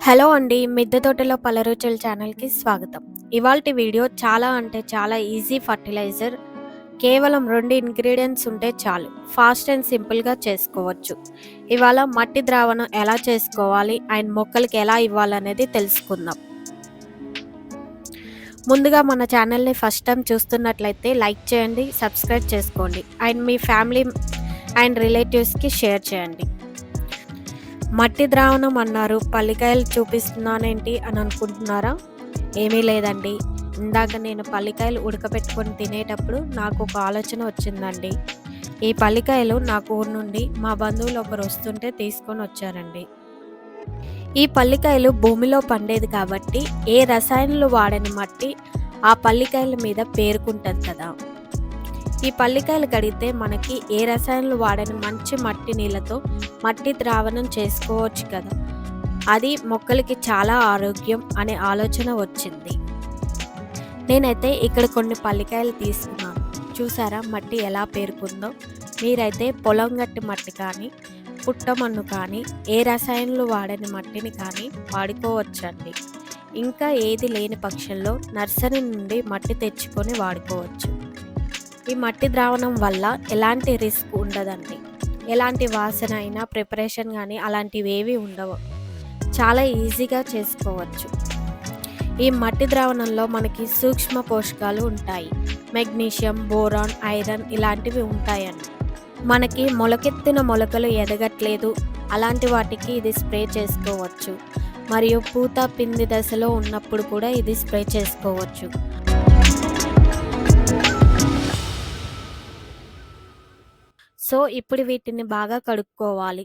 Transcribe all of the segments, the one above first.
Hello అండి మిద్దె తోటలో పలరుచుల ఛానల్కి స్వాగతం. ఇవాళ వీడియో చాలా అంటే చాలా ఈజీ ఫర్టిలైజర్. కేవలం రెండు ఇంగ్రీడియంట్స్ ఉంటే చాలు. ఫాస్ట్ అండ్ సింపుల్గా చేసుకోవచ్చు. ఇవాళ మట్టి ద్రావణం ఎలా చేసుకోవాలి? అండ్ మొక్కలకి ఎలా ఇవ్వాలనేది తెలుసుకుందాం. ముందుగా మన ఛానల్ని ఫస్ట్ టైం చూస్తున్నట్లయితే లైక్ చేయండి సబ్స్క్రైబ్ చేసుకోండి. అండ్ మీ ఫ్యామిలీ అండ్ రిలేటివ్స్కి షేర్ చేయండి. మట్టి ద్రావణం అన్నారు. పల్లికాయలు చూపిస్తున్నానేంటి అని అనుకుంటున్నారా? ఏమీ లేదండి. ఇందాక నేను పల్లికాయలు ఉడకబెట్టుకొని తినేటప్పుడు నాకు ఒక ఆలోచన వచ్చిందండి. ఈ పల్లికాయలు నాకు ఊరు నుండి మా బంధువులు ఒకరు వస్తుంటే తీసుకొని వచ్చారండి. ఈ పల్లికాయలు భూమిలో పండేది కాబట్టి ఏ రసాయనాలు వాడని మట్టి ఆ పల్లికాయల మీద పేరుకుంటుంది కదా. ఈ పల్లికాయలు కడిగితే మనకి ఏ రసాయనాలు వాడని మంచి మట్టి నీళ్ళతో మట్టి ద్రావణం చేసుకోవచ్చు కదా. అది మొక్కలకి చాలా ఆరోగ్యం అనే ఆలోచన వచ్చింది. నేనైతే ఇక్కడ కొన్ని పల్లికాయలు తీసుకున్నాను. చూసారా మట్టి ఎలా పేరుకుందో? మీరైతే పొలం గట్టి మట్టి కానీ పుట్టమన్ను కానీ ఏ రసాయనాలు వాడని మట్టిని కానీ వాడుకోవచ్చండి. ఇంకా ఏది లేని పక్షంలో నర్సరీ నుండి మట్టి తెచ్చుకొని వాడుకోవచ్చు. ఈ మట్టి ద్రావణం వల్ల ఎలాంటి రిస్క్ ఉండదండి. ఎలాంటి వాసన అయినా ప్రిపరేషన్ కానీ అలాంటివి ఏవి ఉండవు. చాలా ఈజీగా చేసుకోవచ్చు. ఈ మట్టి ద్రావణంలో మనకి సూక్ష్మ పోషకాలు ఉంటాయి. మెగ్నీషియం బోరాన్ ఐరన్ ఇలాంటివి ఉంటాయండి. మనకి మొలకెత్తిన మొలకలు ఎదగట్లేదు. అలాంటి వాటికి ఇది స్ప్రే చేసుకోవచ్చు. మరియు పూత పిండి దశలో ఉన్నప్పుడు కూడా ఇది స్ప్రే చేసుకోవచ్చు. సో ఇప్పుడు వీటిని బాగా కడుక్కోవాలి.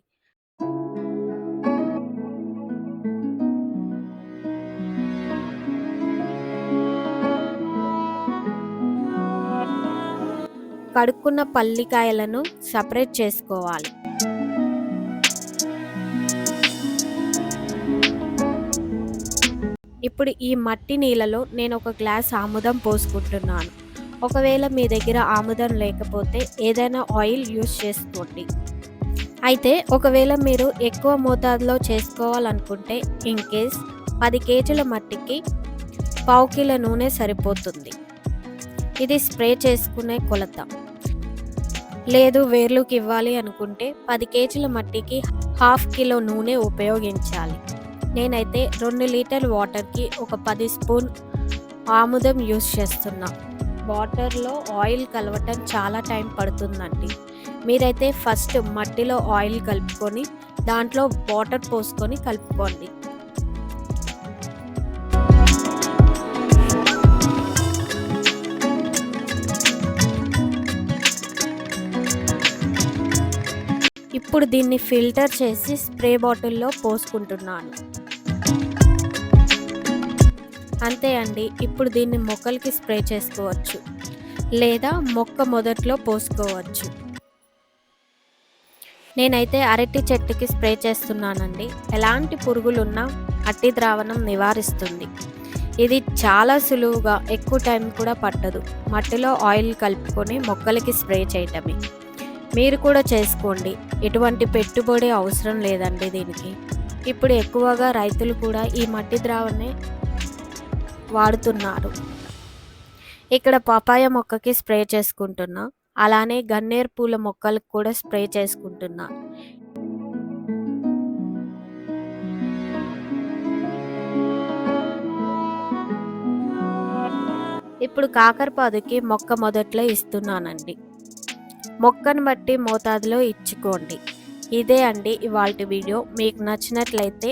కడుక్కున్న పల్లికాయలను సపరేట్ చేసుకోవాలి. ఇప్పుడు ఈ మట్టి నీళ్ళలో నేను ఒక గ్లాస్ ఆముదం పోసుకుంటున్నాను. ఒకవేళ మీ దగ్గర ఆముదం లేకపోతే ఏదైనా ఆయిల్ యూస్ చేసుకోండి. అయితే ఒకవేళ మీరు ఎక్కువ మోతాదులో చేసుకోవాలనుకుంటే ఇన్ కేస్ పది కేజీల మట్టికి పావు కిలో నూనె సరిపోతుంది. ఇది స్ప్రే చేసుకునే కొలత. లేదు వేర్లుకి ఇవ్వాలి అనుకుంటే పది కేజీల మట్టికి హాఫ్ కిలో నూనె ఉపయోగించాలి. నేనైతే రెండు లీటర్ వాటర్కి ఒక పది స్పూన్ ఆముదం యూస్ చేస్తున్నా. వాటర్లో ఆయిల్ కలవటం చాలా టైం పడుతుందండి. మీరైతే ఫస్ట్ మట్టిలో ఆయిల్ కలుపుకొని దాంట్లో వాటర్ పోసుకొని కలుపుకోండి. ఇప్పుడు దీన్ని ఫిల్టర్ చేసి స్ప్రే బాటిల్లో పోసుకుంటున్నాను. అంతే అండి ఇప్పుడు దీన్ని మొక్కలకి స్ప్రే చేసుకోవచ్చు. లేదా మొక్క మొదట్లో పోసుకోవచ్చు. నేనైతే అరటి చెట్టుకి స్ప్రే చేస్తున్నానండి. ఎలాంటి పురుగులున్నా అట్టి ద్రావణం నివారిస్తుంది. ఇది చాలా సులువుగా ఎక్కువ టైం కూడా పట్టదు. మట్టిలో ఆయిల్ కలుపుకొని మొక్కలకి స్ప్రే చేయటమే. మీరు కూడా చేసుకోండి. ఎటువంటి పెట్టుబడి అవసరం లేదండి దీనికి. ఇప్పుడు ఎక్కువగా రైతులు కూడా ఈ మట్టి ద్రావణే వాడుతున్నారు. ఇక్కడ పపాయ మొక్కకి స్ప్రే చేసుకుంటున్నా. అలానే గన్నేరు పూల మొక్కలకు కూడా స్ప్రే చేసుకుంటున్నా. ఇప్పుడు కాకరపాదుకి మొక్క మొదట్లో ఇస్తున్నానండి. మొక్కను బట్టి మోతాదులో ఇచ్చుకోండి. ఇదే అండి ఇవాళ వీడియో. మీకు నచ్చినట్లయితే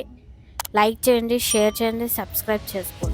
లైక్ చేయండి షేర్ చేయండి సబ్స్క్రైబ్ చేసుకోండి.